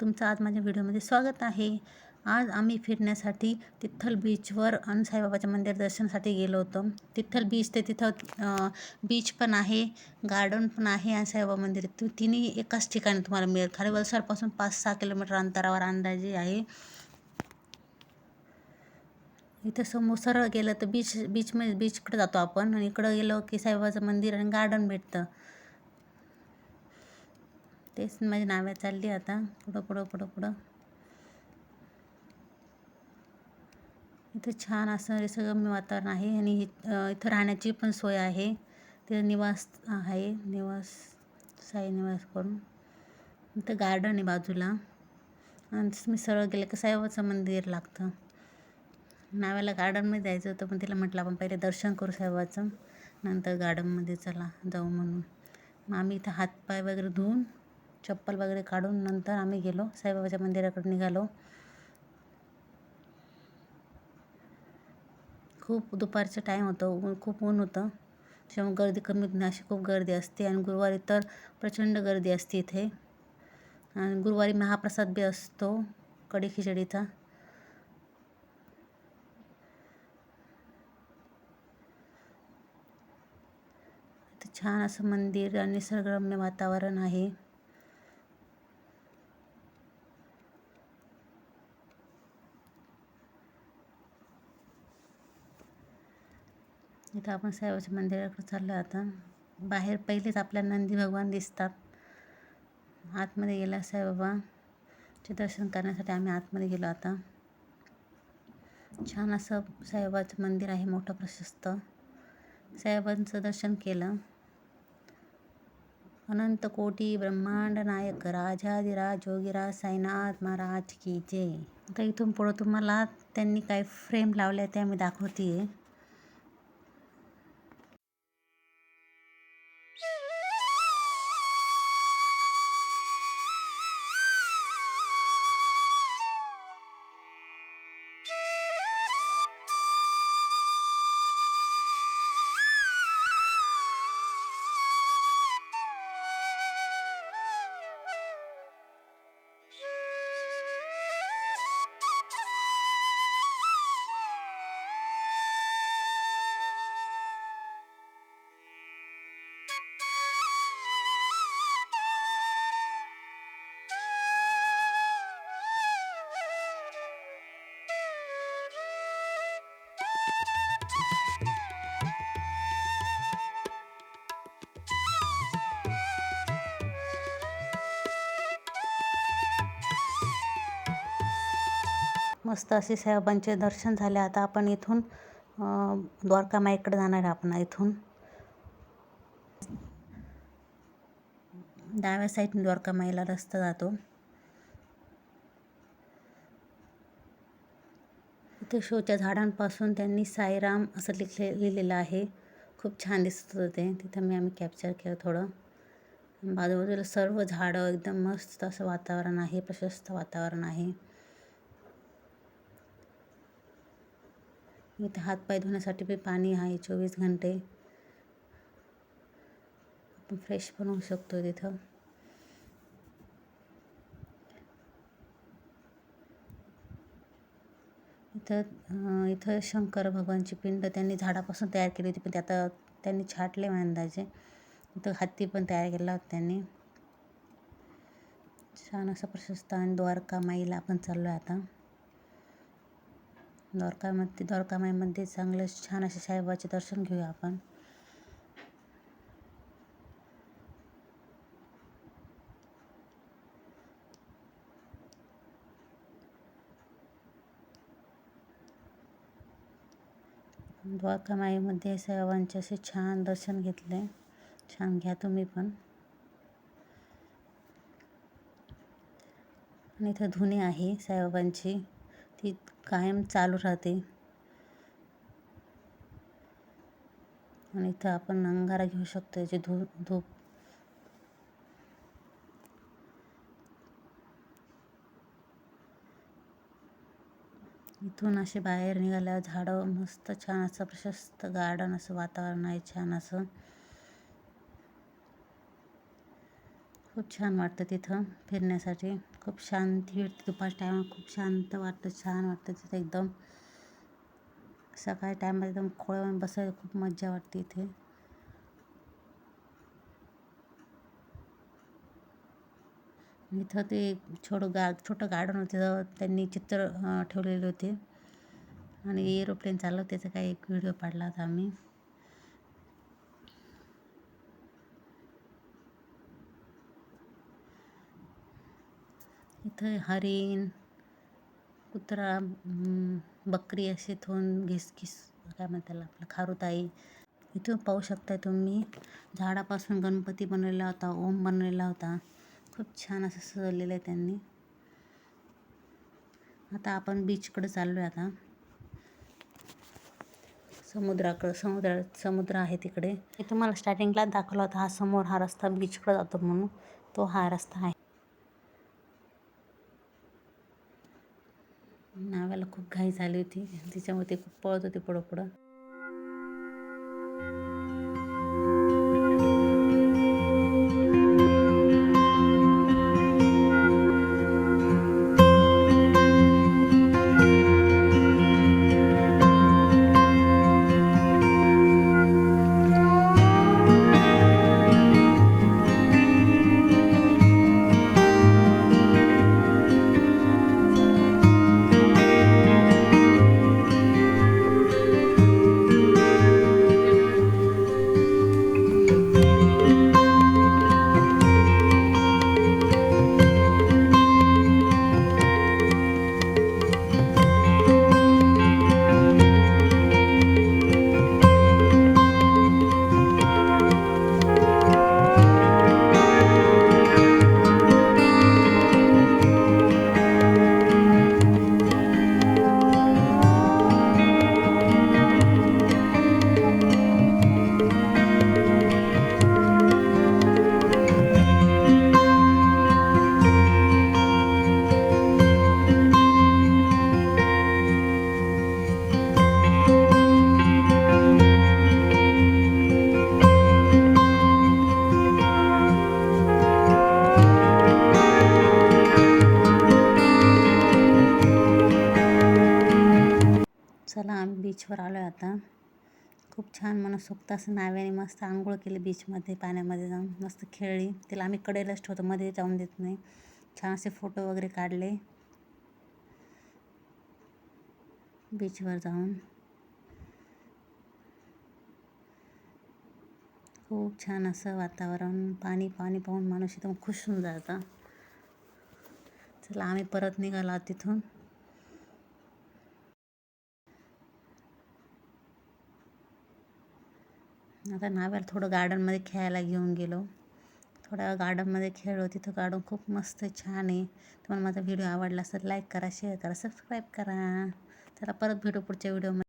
तुमचं आज माझ्या व्हिडिओमध्ये स्वागत आहे. आज आम्ही फिरण्यासाठी तिथल बीचवर आणि साईबाबाच्या मंदिर दर्शनासाठी गेलो होतो. तिथल बीच ते तिथं बीच पण आहे गार्डन पण आहे आणि साईबाबा मंदिर तु तिन्ही एकाच ठिकाणी तुम्हाला मिळेल. खाली वलसाडपासून पाच सहा किलोमीटर अंतरावर अंदाजे आहे. इथं समोर सरळ गेलं तर बीच बीचमध्ये बीचकडे जातो आपण. आणि इकडं गेलो की साईबाबाचं मंदिर आणि गार्डन भेटतं. तेच माझी नाव्या चालली आता. पुढं पुढं पुढं पुढं. इथं छान असं निसर्गरम्य वातावरण आहे आणि इथं राहण्याची पण सोय आहे. तिथं निवास आहे. निवास साई निवास करून. इथं गार्डन आहे बाजूला. आणि मी सरळ गेले की साईबाबाचं मंदिर लागतं. नाव्याला गार्डनमध्ये जायचं होतं पण तिला म्हटलं आपण पहिले दर्शन करू साईबाबाचं. नंतर गार्डनमध्ये चला जाऊ म्हणून. मग आम्ही इथं हातपाय वगैरे धुवून चप्पल वगैरे काढून नंतर आम्ही गेलो. साईबाबाच्या मंदिराकडे निघालो. खूप दुपारचं टाईम होतं. ऊन खूप ऊन होतं. त्याच्यामुळे गर्दी कमी अशी खूप गर्दी असते आणि गुरुवारी तर प्रचंड गर्दी असते इथे. आणि गुरुवारी महाप्रसाद बी असतो कढी खिचडीचा. छान असं मंदिर आणि निसर्गरम्य वातावरण आहे. इथं आपण साईबाबाच्या मंदिराकडे चाललो आता. बाहेर पहिलेच आपल्या नंदी भगवान दिसतात. आतमध्ये गेला साईबाबाचे दर्शन करण्यासाठी आम्ही आतमध्ये गेलो आता. छान असं साईबाबाचं मंदिर आहे मोठं प्रशस्त. साईबाबांचं दर्शन केलं. अनंत कोटी ब्रह्मांड नायक राजाधिराज जोगीराज साईनाथ महाराज की जय. आता इथून पुढं तुम्हाला त्यांनी काही फ्रेम लावल्या त्या मी दाखवते आहे मस्त असे साहेबांचे दर्शन झाले. आता आपण इथून द्वारका माईकडे जाणार आहे आपण इथून. डाव्या साईडने द्वारका माईला रस्ता जातो. इथे शोच्या झाडांपासून त्यांनी साईराम असं लिखले लिहिलेलं आहे. खूप छान दिसत होतं ते. तिथं मी आम्ही कॅप्चर केलं थोडं. बाजूबाजूला सर्व झाडं एकदम मस्त असं वातावरण आहे प्रशस्त वातावरण आहे. इथे हातपाय धुण्यासाठी बी पाणी आहे चोवीस घंटे. आपण फ्रेश पण होऊ शकतो तिथं. इथं इथं शंकर भगवानची पिंड त्यांनी झाडापासून तयार केली होती पण ते आता त्यांनी छाटले अंदाजे. इथं हत्ती पण तयार केला होता त्यांनी. छान असं प्रशस्त आणि द्वारका माईला आपण चाललो आहे आता. द्वारकामध्ये द्वारकामाईमध्ये चांगलं छान असे साईबाबाचे दर्शन घेऊया आपण. द्वारकामाईमध्ये साईबाबांचे असे छान दर्शन घेतले. छान घ्या तुम्ही पण. आणि इथं धुनी आहे साईबाबांची. ती कायम चालू राहते. आणि इथं आपण अंगारा घेऊ शकतो याची धू धूप. इथून असे बाहेर निघाल्यावर झाडं मस्त छान असं प्रशस्त गार्डन असं वातावरण आहे छान असं. खूप छान वाटतं तिथं फिरण्यासाठी. खूप शांती भेटते दुपारच्या टायमाला खूप शांत वाटतं छान वाटतं तिथं एकदम. सकाळी टायमात एकदम खोळ्यावर बसायला खूप मज्जा वाटते इथे. इथं ते छोटं गा छोटं गार्डन होतं त्यांनी चित्र ठेवलेले होते. आणि एरोप्लेन चाललं त्याचा काही एक व्हिडिओ पाडला होता आम्ही. इथं हरिण कुत्रा बकरी असे थोन घिसघिस काय म्हणतात त्याला आपलं खारुताई. इथून पाहू शकता तुम्ही झाडापासून गणपती बनवलेला होता ओम बनवलेला होता. खूप छान असं सजवलेलं आहे त्यांनी. आता आपण बीचकडे चाललो आहे आता. समुद्राकडं समुद्र समुद्र आहे तिकडे. मी तुम्हाला स्टार्टिंगला दाखवला होता हा समोर हा रस्ता बीचकडे जातो म्हणून. तो हा रस्ता आहे नाव्याला खूप घाई झाली होती. तिच्यामुळे ते खूप पळत होते पुढं पुढं बीचवर आलो आहे आता. खूप छान मनसोक्त असं नाव्याने मस्त आंघोळ केली बीचमध्ये पाण्यामध्ये जाऊन. मस्त खेळली. तिला आम्ही कडेलाच ठेवतो मध्ये जाऊन देत नाही. छान असे फोटो वगैरे काढले. बीचवर जाऊन. खूप छान असं वातावरण. पाणी पाणी पाहून माणूस एकदम खुश होऊन जातं. चला आम्ही परत निघालो तिथून. आता नाव्याला थोडं गार्डनमध्ये खेळायला घेऊन गेलो. थोड्या गार्डनमध्ये खेळलो. तिथं गार्डन खूप मस्त छान आहे. तुम्हाला माझा व्हिडिओ आवडला असेल लाईक करा शेअर करा सबस्क्राईब करा. चला परत भेटू पुढच्या व्हिडिओमध्ये.